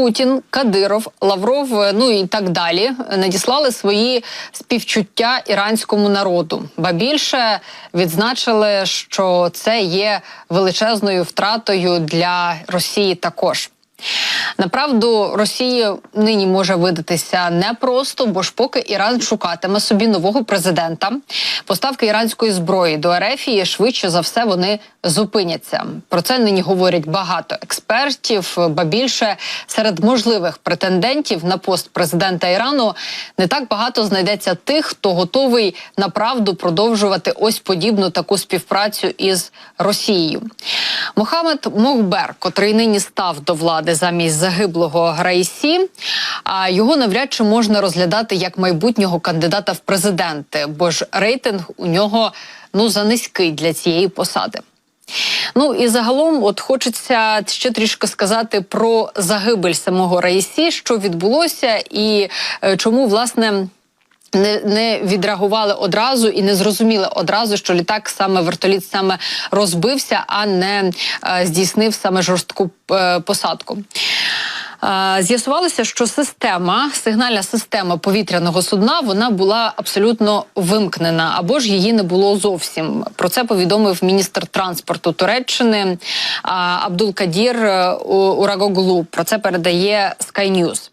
Путін, Кадиров, Лавров, е, ну і так далі, надіслали свої співчуття іранському народу. Ба більше відзначили, що це є величезною втратою для Росії також. Направду Росії нині може видатися непросто, бо ж поки Іран шукатиме собі нового президента, поставки іранської зброї до Ерефії швидше за все вони зупиняться. Про це нині говорять багато експертів. Ба більше серед можливих претендентів на пост президента Ірану не так багато знайдеться тих, хто готовий направду продовжувати ось подібну таку співпрацю із Росією. Мохамед Мохбер, котрий нині став до влади замість загиблого Граїсі, а його навряд чи можна розглядати як майбутнього кандидата в президенти, бо ж рейтинг у нього ну занизький для цієї посади. Ну і загалом, от хочеться ще трішки сказати про загибель самого Раїсі, що відбулося, і е, чому власне. Не не відреагували одразу і не зрозуміли одразу, що літак саме вертоліт саме розбився, а не е, здійснив саме жорстку е, посадку. Е, З'ясувалося, що система, сигнальна система повітряного судна, вона була абсолютно вимкнена, або ж її не було зовсім. Про це повідомив міністр транспорту Туреччини е, Абдул Кадір е, Урагоглу. Про це передає Sky News.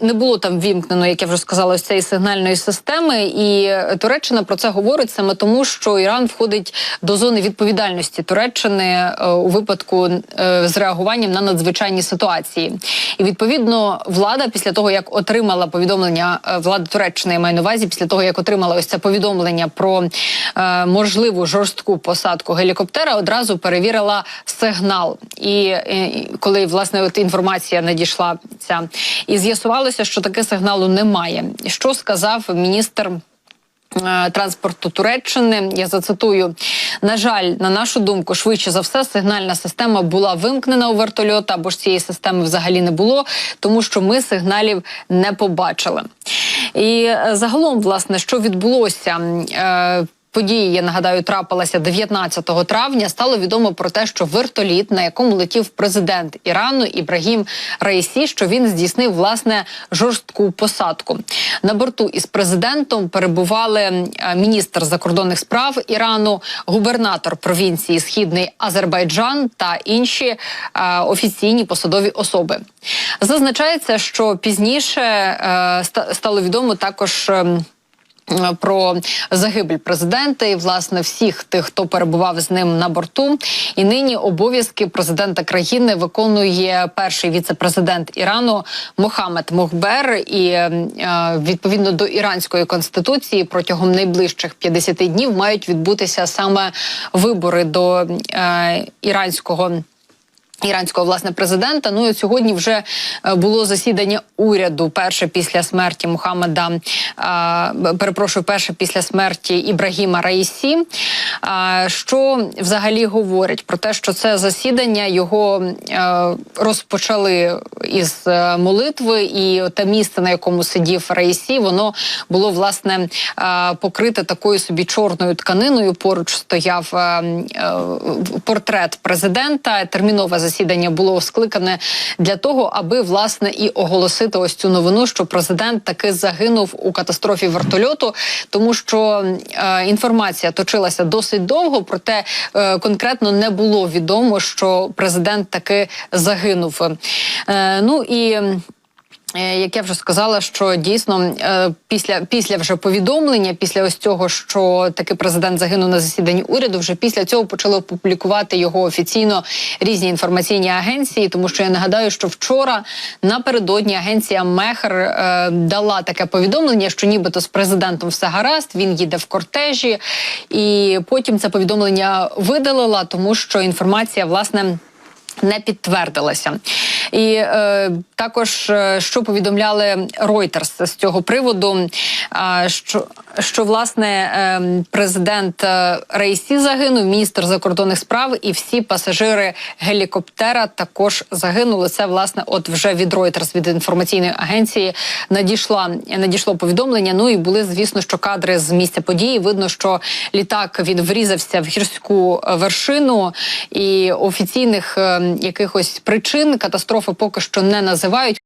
Не було там вімкнено, як я вже сказала, ось цієї сигнальної системи, і Туреччина про це говорить саме тому, що Іран входить до зони відповідальності Туреччини е, у випадку е, з реагуванням на надзвичайні ситуації. І відповідно влада, після того як отримала повідомлення е, влада Туреччини, я маю на увазі, після того як отримала ось це повідомлення про можливу жорстку посадку гелікоптера, одразу перевірила сигнал. І коли власне от інформація надійшла ця, і з'ясувалося, що таке сигналу немає. Що сказав міністр? е, Транспорту Туреччини я зацитую. На жаль, на нашу думку, швидше за все, сигнальна система була вимкнена у вертольота, або ж цієї системи взагалі не було, тому що ми сигналів не побачили. І е, загалом, власне, що відбулося. Події, я нагадаю, трапилася 19 травня. Стало відомо про те, що вертоліт, на якому летів президент Ірану Ібрагім Раїсі, що він здійснив власне жорстку посадку. На борту із президентом перебували міністр закордонних справ Ірану, губернатор провінції Східний Азербайджан та інші е, офіційні посадові особи. Зазначається, що пізніше е, ста- стало відомо також. Про загибель президента і власне всіх тих, хто перебував з ним на борту. І нині обов'язки президента країни виконує перший віце-президент Ірану Мохамед Мохбер. І е, відповідно до іранської конституції протягом найближчих 50 днів мають відбутися саме вибори до е, іранського. Іранського власне президента. Ну і сьогодні вже е, було засідання уряду. Перше після смерті Мухаммеда, а, перепрошую, перше після смерті Ібрагіма Раїсі. А, що взагалі говорять про те, що це засідання його е, розпочали із е, молитви, і те місце, на якому сидів Раїсі, воно було власне е, покрите такою собі чорною тканиною. Поруч стояв е, е, портрет президента. Термінове засідання було скликане для того, аби власне і оголосити ось цю новину, що президент таки загинув у катастрофі вертольоту, тому що е, інформація точилася досить довго, проте е, конкретно не було відомо, що президент таки загинув. Е, ну і. Е, Як я вже сказала, що дійсно е, після після вже повідомлення, після ось цього, що таки президент загинув на засіданні уряду, вже після цього почали публікувати його офіційно різні інформаційні агенції. Тому що я нагадаю, що вчора напередодні агенція Мехер е, дала таке повідомлення, що нібито з президентом все гаразд, він їде в кортежі, і потім це повідомлення видалила, тому що інформація власне не підтвердилася. І е, також е, що повідомляли Reuters з цього приводу, е, що що власне ем, президент е, Рейсі загинув, міністр закордонних справ і всі пасажири гелікоптера також загинули. Це власне, от вже від Reuters, від інформаційної агенції надійшла надійшло повідомлення. Ну і були звісно, що кадри з місця події. Видно, що літак він врізався в гірську е, вершину, і офіційних е, якихось причин катастрофи поки що не називають.